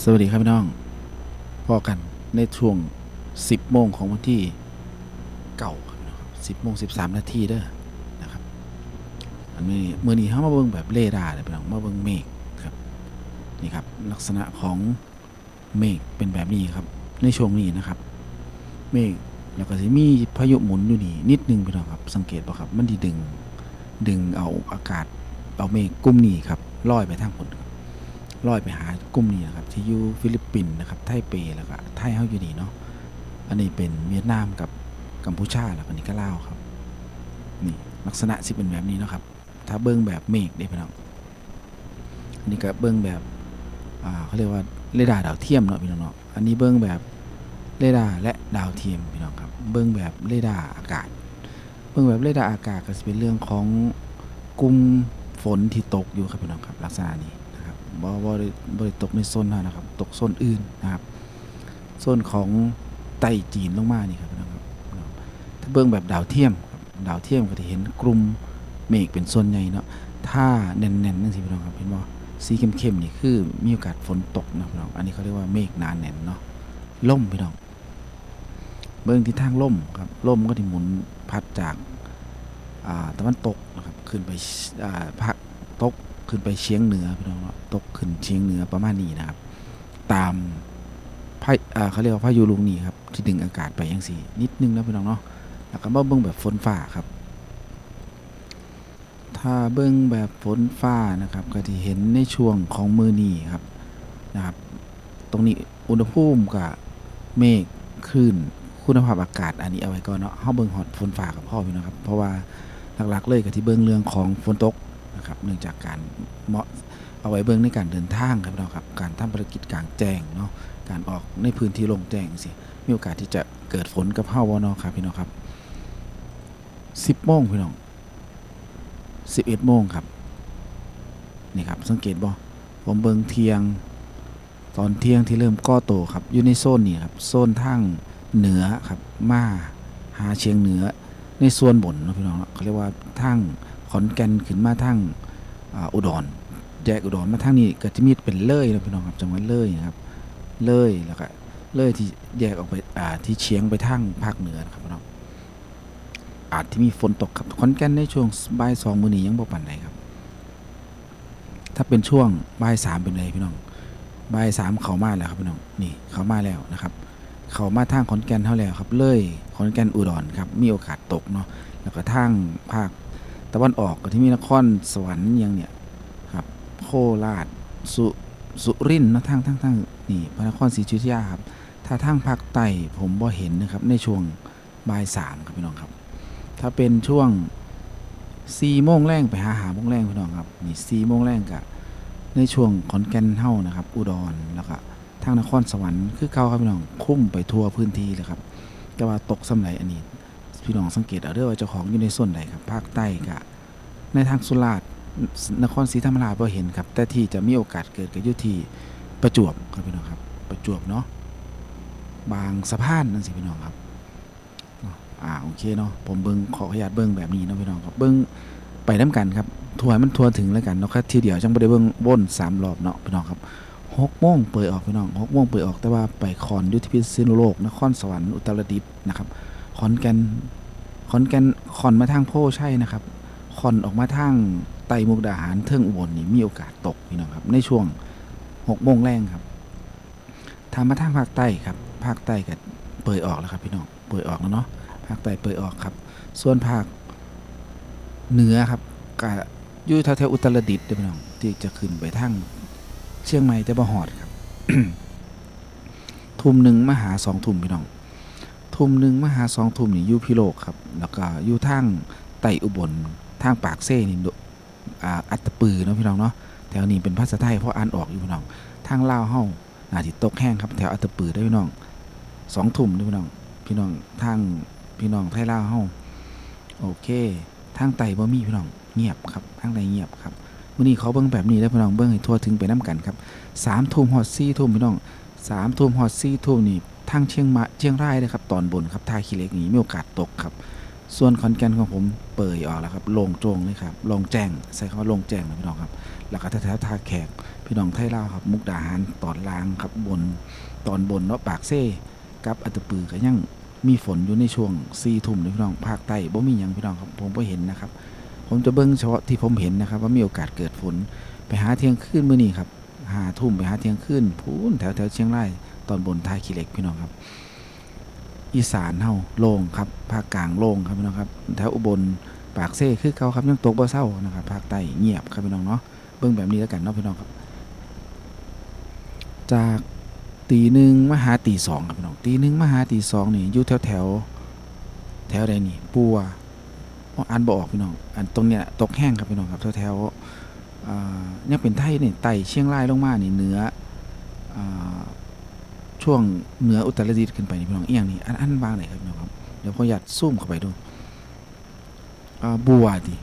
สวัสดีครับพี่น้องพอกันในช่วง 10โมงของวันที่เก่าครับ10โมง13 นาทีเด้อนะครับอันนี้เมื่อนี้เขามาเบิ่งแบบเรดาร์เลยพี่น้องมาเบิ่งเมฆครับนี่ครับลักษณะของเมฆเป็นแบบนี้ครับ ในช่วงนี้นะครับ เมฆแล้วก็จะมีพายุหมุนอยู่นี่นิดนึงพี่น้องครับ สังเกตป่ะครับมันดีดึงดึงเอาอากาศเอาเมฆกลุ่มนี้ครับลอยไปทางผลครับ ลอยไปหากลุ่มนี้นะครับที่อยู่ฟิลิปปินส์นะครับไทเปแล้วก็ไทเฮาอยู่นี่เนาะอันนี้เป็นเวียดนามกับกัมพูชาแล้วก็นี่ก็ลาวครับนี่ลักษณะสิเป็นแบบนี้เนาะครับถ้าเบิ้งแบบเมฆได้พี่น้องอันนี้ก็เบิ้งแบบอ่าเขาเรียกว่าเรดาร์ดาวเทียมเนาะพี่น้องเนาะอันนี้เบิ้งแบบเรดาร์และดาวเทียมพี่น้องครับเบิ้งแบบเรดาร์อากาศ เบิ้งแบบเรดาร์อากาศก็จะเป็นเรื่องของกลุ่มฝนที่ตกอยู่ครับพี่น้องครับลักษณะนี้ บบ่บ่ได้บ่ได้ตกในโซนนะครับ ตกโซนอื่นนะครับโซนของไต้จีนลงมานี่ครับน้องครับถ้าเบิ้องแบบดาวเทียมครับดาวเทียมก็จะเห็นกลุ่มเมฆเป็นส่วนใหญ่เนาะถ้าแน่นๆนั่นสิพี่น้องครับเห็นบ่สีเข้มๆนี่คือมีโอกาสฝนตกนะพี่น้องอันนี้เขาเรียกว่าเมฆหนาแน่นเนาะล่มพี่น้อง เบื้องทิศทางล่มครับล่มก็ที่หมุนพัดจากตะวันตกนะครับขึ้นไปภาคตก ขึ้นไปเฉียงเหนือพี่น้องเนาะตกขึ้นเฉียงเหนือประมาณนี้นะครับ ตามพาอ่เขาเรียกว่าพายุลูกนี้ครับที่ดึงอากาศไปยังสี่นิดนึงนะพี่น้องเนาะแล้วก็มาเบื้องแบบฝนฟ้าครับ ถ้าเบื้องแบบฝนฟ้านะครับก็ที่เห็นในช่วงของมือนี้ครับนะครับ ตรงนี้อุณหภูมิกับเมฆคลื่นคุณภาพอากาศอันนี้เอาไว้ก่อนเนาะเฮาเบิ่งฮอดฝนฟ้ากับพ่อพี่นะครับ เพราะว่าหลักๆเลยก็ที่เบิ่งเรื่องของฝนตก นะครับ เนื่องจากการเหมาะเอาไว้เบิ่งในการเดินทางครับพี่น้องครับ การทำภารกิจกลางแจ้งเนาะ การออกในพื้นที่โล่งแจ้งสิ มีโอกาสที่จะเกิดฝนกับเฮาบ่เนาะครับพี่น้องครับ10โมงพี่น้อง11โมงครับ นี่ครับสังเกตบ่ผมเบิงเทียง ตอนเที่ยงที่เริ่มก่อโตครับอยู่ในโซนนี้ครับโซนทางเหนือครับมาหาเชียงเหนือในส่วนบนเนาะพี่น้องเนาะเขาเรียกว่าทาง ขอนแก่นขึ้นมาทางอุดรแยกอุดรมาทางนี้ก็จะมีเป็นเลยนะพี่น้องครับจังหวัดเลยนะครับ เลยแล้วก็เลยที่แยกออกไปอ่าที่เชียงไปทางภาคเหนือนะครับพี่น้องอาจที่มีฝนตกครับขอนแก่นในช่วงบ่ายสองมื้อนี้ยังบ่ปานใดครับ ถ้าเป็นช่วงบ่ายสามเป็นไรพี่น้องบ่ายสามเขามาแล้วครับพี่น้องนี่เขามาแล้วนะครับเขามาทางขอนแก่นเท่าแล้วครับ เลยขอนแก่นอุดรครับมีโอกาสตกเนาะแล้วก็ทางภาค ตะวันออกก็ที่มีนครสวรรค์ยังเนี่ยครับโคราชสุสุรินทร์นะทางทางทางนี่พระนครศรีอยุธยาครับถ้าทางภาคใต้ผมบ่เห็นนะครับในช่วงบ่ายสามครับพี่น้องครับ ถ้าเป็นช่วงสี่โมงแรงไปหาหาโมงแรงพี่น้องครับนี่สี่โมงแรงกะในช่วงขอนแก่นเฮ้านะครับ อุดรแล้วก็ทางนครสวรรค์คือเก่าครับพี่น้องคุ้มไปทั่วพื้นที่เลยครับ แต่ว่าตกสำไหนอันนี้ พี่น้องสังเกตเอาเด้อว่าเจ้าของอยู่ในส่วนใดครับภาคใต้กะในทางสุราษฎร์นครศรีธรรมราชบ่เห็นครับ แต่ที่จะมีโอกาสเกิดก็อยู่ที่ประจวบครับพี่น้องครับ ประจวบเนาะบางสะพานนั่นสิพี่น้องครับอ่าโอเคเนาะผมเบิ้งขอขยาตเบิ้งแบบนี้นะพี่น้องครับเบิ้งไปน้กันครับทัวร์มันทัวร์ถึงแล้วกันเนาะครับทีเดียวจังบ่ได้เบิ่งวนสามรอบเนาะพี่น้องครับหกโมงเปิดออกพี่น้องหกโมงเปิดออกแต่ว่าไปคอนยุทธพิษณุโลกนครสวรรค์อุตรดิตถ์นะครับ ขอนแก่นขอนแก่นขอนมาทางโพใช่นะครับขอนออกมาทางไตมุกดาหารเทิงอุบลนี่มีโอกาสตกพี่น้องครับ ในช่วงหกโมงแรงครับทางมาทางภาคใต้ครับภาคใต้ก็เปิดออกแล้วครับพี่น้องเปิดออกแล้วเนาะภาคใต้เปิดออกครับ ส่วนภาคเหนือครับก็อยู่แถวๆอุตรดิตถ์เด้อพี่น้องที่จะขึ้นไปทางเชียงใหม่แต่บ่ฮอดครับ ทุ่มหนึ่งมาหาสองทุ่มพี่น้อง ทุ่มหนึ่งมาหาสองทุ่มนี่อยู่พิโลกครับ แล้วก็อยู่ทางไต่อุบลทางปากเซ่นี่อ่าอัตปือเนาะพี่น้องเนาะแถวนี้เป็นภาษาไทยเพราะอ่านออกอยู่พี่น้องทางลาวเฮาน่าสิตตกแห้งครับแถวอัตปือเด้พี่น้องสองทุ่มเด้พี่น้องพี่น้องทางพี่น้องไทยลาวเฮาโอเคทางไต่บ่มีพี่น้องเงียบครับทางใดเงียบครับมื้อนี้เขาเบิ่งแบบนี้แล้วพี่น้องเบิ่งให้ทั่วถึงไปน้กันครับ3ทุ่มฮอด4ทุ่มพี่น้อง3ทุ่มฮอด4ทุ่มนี่ ทางเชียงมาเชียงรายเลยครับตอนบนครับท่าขี้เหล็กนี่มีโอกาสตกครับ ส่วนขอนแก่นของผมเปิดออกแล้วครับลงโจงเลยครับลงแจ้งใช้คำว่าลงแจ้งนะพี่น้องครับแล้วก็แถวท่าแขกพี่น้องไทยลาวครับมุกดาหารตอนล่างครับบนตอนบนเนาะปากเซ่กับอัตปือก็ยังมีฝนอยู่ในช่วง4ทุ่มเลยพี่น้องภาคใต้บ่มีหยังพี่น้องครับผมบ่เห็นนะครับ ผมจะเบิ่งเฉพาะที่ผมเห็นนะครับ ว่ามีโอกาสเกิดฝนไปหาเที่ยงคืนมื้อนี้ครับหาทุ่มไปหาเที่ยงคืนพูนแถวแถวเชียงราย อนบนท่าขี้เหล็กพี่น้องครับ อีสานเฮาโล่งครับภาคกลางโล่งครับพี่น้องครับแถวอุบลปากเซ่คือเก่าครับยังตกบ่เศร้านะครับภาคใต้เงียบครับพี่น้องเนาะเบิ่งแบบนี้แล้วกันเนาะพี่น้องครับ จากตีหนึ่งมหาตีสองครับพี่น้องตีหนึ่งมหาตีสองนี่อยู่แถวแถวแถวใดนี่ปัวอ๋ออ่านบออกพี่น้องอันตรงเนี้ยตกแห้งครับพี่น้องครับแถวแถวๆอ่ยังเป็นไทยนี่ไต่เชียงรายลงมานี่เหนืออ ช่วงเหนืออุตรดิตถ์ขึ้นไปนี่พี่น้องเอียงนี่อันอันบางไหนครับพี่น้องครับเดี๋ยวขออนุญาตซูมเข้าไปดูบัวดิ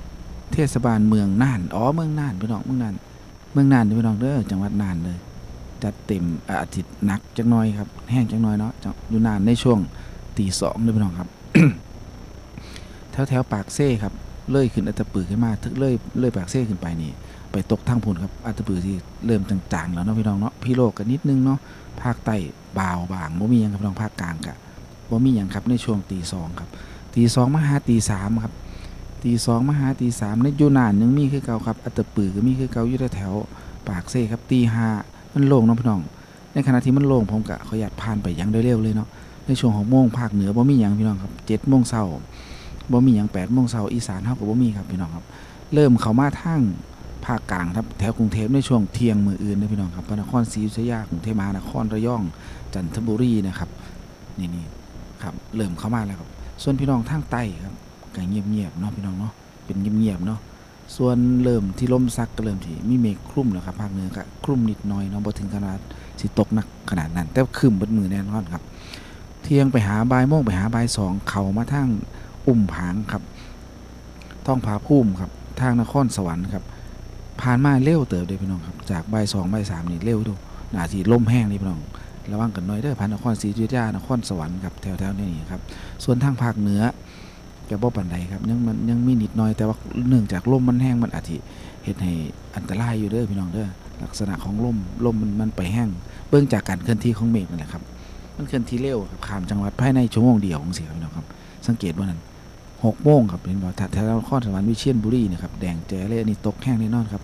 เทศบาลเมืองน่านอ๋อเมืองน่านพี่น้องเมืองน่านเมืองน่านเด้อพี่น้องเด้อจังหวัดน่านเลยจัดเต็มอาทิตย์หนักจักน้อยครับแห้งจักน้อยเนาะจอยู่นานในช่วงตีสองเลยพี่น้องครับ แถวแถวๆปากเซ่ครับ เลื่อยขึ้นอัตตปือขึ้นมาทึกเลื่อยเลื่อยปากเซ่ขึ้นไปนี่ ไปตกทางพุนครับอัตตปือที่เริ่มจางๆแล้วเนาะพี่น้องเนาะพี่โลกกันนิดนึงเนาะภาคใต้บ่าวบางบ่มีหยังครับน้องภาคกลางกะบ่มีหยังครับในช่วงตีสองครับตีสองมาหาตีสามครับตีสองมาหาตีสามในยูนานยังมีคือเก่าครับอัตตปือก็มีคือเก่าอยู่แถวปากเซ่ครับตีห้ามันโล่งเนาะพี่น้อง ในขณะที่มันโล่งผมกะขยากผ่านไปอยังเร็วๆเลยเนาะในช่วงของโมงภาคเหนือบ่มีหยังพี่น้องครับเจ็ดโมงเช้า บ่มีหยังแปดโมงเช้าอีสานเฮาก็บ่มีครับพี่น้องครับ เริ่มเข้ามาทางภาคกลางครับแถวกรุงเทพในช่วงเที่ยงมืออื่นนะพี่น้องครับพระนครศรีอยุธยากรุงเทพมหานครระยอง จันทบุรีนะครับนี่นี่ครับเริ่มเข้ามาแล้วครับส่วนพี่น้องทางใต้ครับก็เงียบๆเนาะพี่น้องเนาะเป็นเงียบๆเนาะส่วนเริ่มที่ลมซักก็เริ่มที่มีเมฆคลุมแล้วครับภาคเหนือก็คลุมนิดหน่อยเนาะบ่ถึงขนาดสิตกหนักขนาดนั้น แต่คึมเบิดมือแน่นอนครับ เที่ยงไปหาบ่ายโมงไปหาบ่ายสองเข้ามาทาง อุ้มผางครับท้องผาพุ่มครับทางนครสวรรค์ครับผ่านมาเร็วเติบเลยพี่น้องครับจากใบสองใบสามนี่เร็วดูหนาทีลมแห้งนี่พี่น้องระวังกันหน่อยเด้อผ่านนครศรีอยุธยานครสวรรค์ครับแถวๆนี้ครับส่วนทางภาคเหนือแกบ่ปานใดครับยังมันยังมีนิดหน่อยแต่ว่าเนื่องจากลมมันแห้งมันอาจสิเฮ็ดให้อันตรายอยู่เด้อพี่น้องเด้อลักษณะของลมลมมันมันไปแห้งเบื้องจากการเคลื่อนที่ของเมฆนั่นแหละครับมันเคลื่อนที่เร็วครับข้ามจังหวัดภายในชั่วโมงเดียวของเสียพี่น้องครับสังเกตว่านั้น หกโมงครับเห็นบ่ถ้าแถวนครสวรรค์วิเชียรบุรีนะครับแดงแจ๋เลยอันนี้ตกแห้งแน่นอนครับ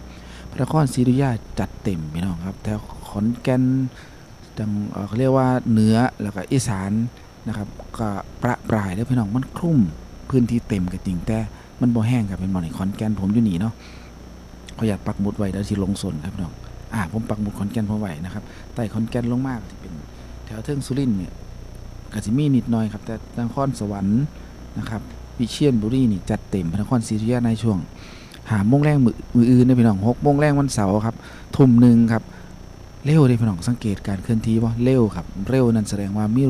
พระนครศรีอยุธยาจัดเต็มพี่น้องครับแถวขอนแก่นจังเขาเรียกว่าเหนือแล้วก็อีสานนะครับก็ประปรายแล้วพี่น้องมันคลุ้มพื้นที่เต็มก็จริงแต่มันบ่แห้งครับเป็นบ่อนี่ขอนแก่นผมอยู่หนีเนาะขออยากปักหมุดไว้แล้วสิลงสนครับพี่น้องอ่าผมปักหมุดขอนแก่นผมไว้นะครับใต้ขอนแก่นลงมากที่เป็นแถวเทิงสุรินเนี่ยก็สิมีนิดหน่อยครับแต่นครสวรรค์นะครับ วิเชียรบุรีนี่จัดเต็มพระนครศรีอยุธยาในช่วงหาโมงแรงมือมืออื่นนะพี่น้องหกโมงแรงวันเสาร์ครับทุ่มหนึ่งครับเร็วเลยพี่น้องสังเกตการเคลื่อนที่ว่าเร็วครับ เร็วนั่นแสดงว่ามี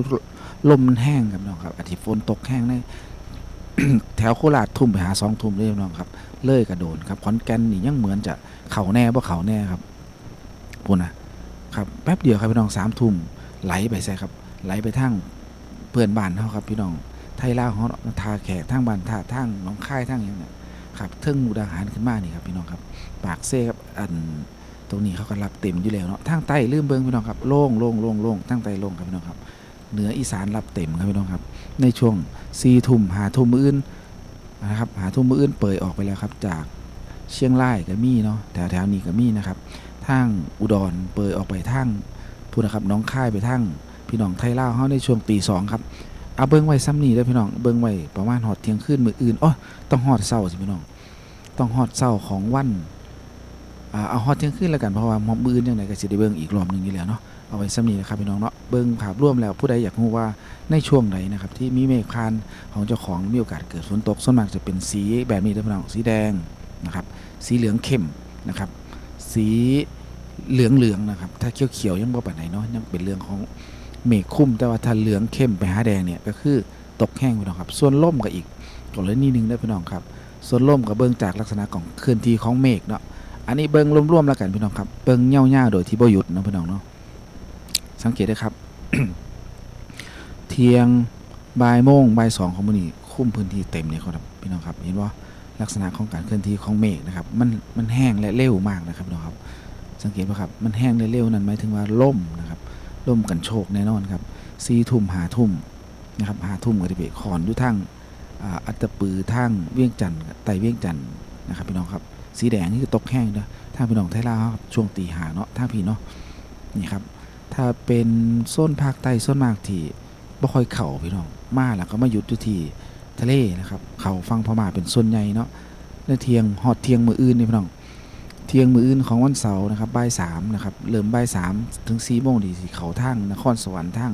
ลมมันแห้งครับพี่น้องครับอาทิตย์ฝนตกแห้งในแถวโคราชทุ่มไปหาสองทุ่มเลยพี่น้องครับ เลยกระโดนครับขอนแก่นนี่ยังเหมือนจะเข่าแน่บ่เข่าแน่ครับพูดนะครับแป๊บเดียวครับพี่น้องสามทุ่มไหลไปใส่ครับ ไหลไปทางเพื่อนบ้านเขาครับพี่น้อง ไทยลาวเขาทาแขกทางบ้านท่าทางหน้องค่ายทางอย่างเนี้ยครับเทิงมุกดาหารขึ้นมานี่ครับพี่น้องครับ ปากเซ่ครับอันตรงนี้เขาก็รับเต็มอยู่แล้วเนาะทางใต้ลืมเบิงพี่น้องครับโล่งโล่งโล่งโล่งทางใต้โล่งครับพี่น้องครับเหนืออีสานรับเต็มครับพี่น้องครับ ในช่วงสี่ทุ่มหาทุ่มมื้ออื่นนะครับหาทุ่มมื้ออื่นเปิดออกไปแล้วครับ จากเชียงรายก็มีเนาะแถวแถวๆนี้ก็มีนะครับทางอุดรเปิดออกไปทางพูดนะครับน้องค่ายไปทางพี่น้องไทยลาเฮาในช่วงตีสองครับ เอาเบิ้งไว้ซ้ำนี่เด้อพี่น้อง เบิ้งไว้ประมาณหอดเที่ยงคืนมืออื่นอ๋อต้องหอดเศร้าสิพี่น้อง ต้องฮอดเศร้าของวันอ่าเอาฮอดเที่ยงคืนแล้วกันเพราะว่ามืออื่นยังไงก็สิได้เบิ่งอีกรอบหนึงอยู่แล้วเนาะเอาไว้ซ้ำนี้นะครับพี่น้องเนาะเบิ่งภาพรวมแล้วผู้ใดอยากรู้ว่าในช่วงไหนนะครับที่มีเมฆพานของเจ้าของมีโอกาสเกิดฝนตกส่วนมากจะเป็นสีแบบนี้เด้อพี่น้องสีแดงนะครับสีเหลืองเข้มนะครับสีเหลืองเหลืองๆนะครับถ้าเขียวเขียวๆยังบ่ปานไหนเนาะยังเป็นเรื่องของ เมฆคลุมแต่ว่าถ้าเหลืองเข้มไปหาแดงเนี่ยก็คือตกแห้งพี่น้องครับ ส่วนล่มก็อีกกรณีหนึ่งเด้พี่น้องครับ ส่วนล่มกับเบิ้งจากลักษณะของเคลื่อนที่ของเมฆเนาะอันนี้เบิ้งรวมๆแล้วกันพี่น้องครับเบิ้งเง่าๆโดยที่บ่หยุดนะพี่น้องเนาะสังเกตได้ครับ เที่ยงบ่ายโมงบ่ายสองของมื้อนี้คุ้มพื้นที่เต็มเลยครับพี่น้องครับเห็นว่าลักษณะของการเคลื่อนที่ของเมฆนะครับ มันมันแห้งและเร็วมากนะครับพี่น้องครับ สังเกตไหมครับ มันแห้งและเร็วนั่นหมายถึงว่าล่มนะ รับล่มกันโชกแน่นอนครับซีทุ่มหาทุ่มนะครับหาทุ่มก็จะไปขอนอยู่ทางอัตตปือทางเวียงจันทร์ไตเวียงจันทร์นะครับพี่น้องครับสีแดงนี่คือตกแห้งเด้อทางพี่น้องไทยลาวครับช่วงตีหาเนาะทางพี่เนาะนี่ครับถ้าเป็นโซนภาคใต้โซนมากที่บ่ค่อยเข่าพี่น้องมาแล้วก็มาหยุดอยู่ที่ทะเลนะครับ เขาฟังพม่าเป็นส่วนใหญ่เนาะในเทียงฮอดเทียงมืออื่นนี่พี่น้อง เที่ยงมืออื่นของวันเสาร์นะครับบ่ายสามนะครับเริ่มบ่ายสามถึงสี่โมงดีสิเขาทางนครสวรรค์ทาง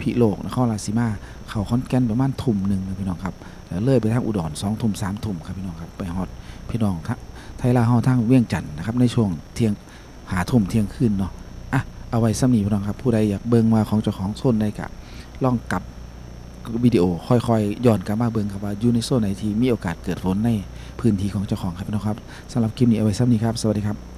พิโลกนครราชสีมา เขาคอนแกนประมาณทุ่มหนึ่งนะพี่น้องครับแล้วเลยไปทางอุดรสองทุ่มสามทุ่มครับพี่น้องครับไปฮอดพี่น้องทางไทยลาฮาทางเวียงจันทน์นะครับในช่วงเที่ยงหาทุ่มเที่ยงคืนเนาะอะเอาไว้ซ้ำนีพี่น้องครับผู้ใดอยากเบิ่งว่าของเจ้าของโซนใดกะลองกลับ วิดีโอค่อยๆย้อนกลับมาเบิ่งครับว่าอยู่ในโซนไหนที่มีโอกาสเกิดฝนในพื้นที่ของเจ้าของครับพี่น้องครับสำหรับคลิปนี้เอาไว้ซ้ำนี้ครับ สวัสดีครับ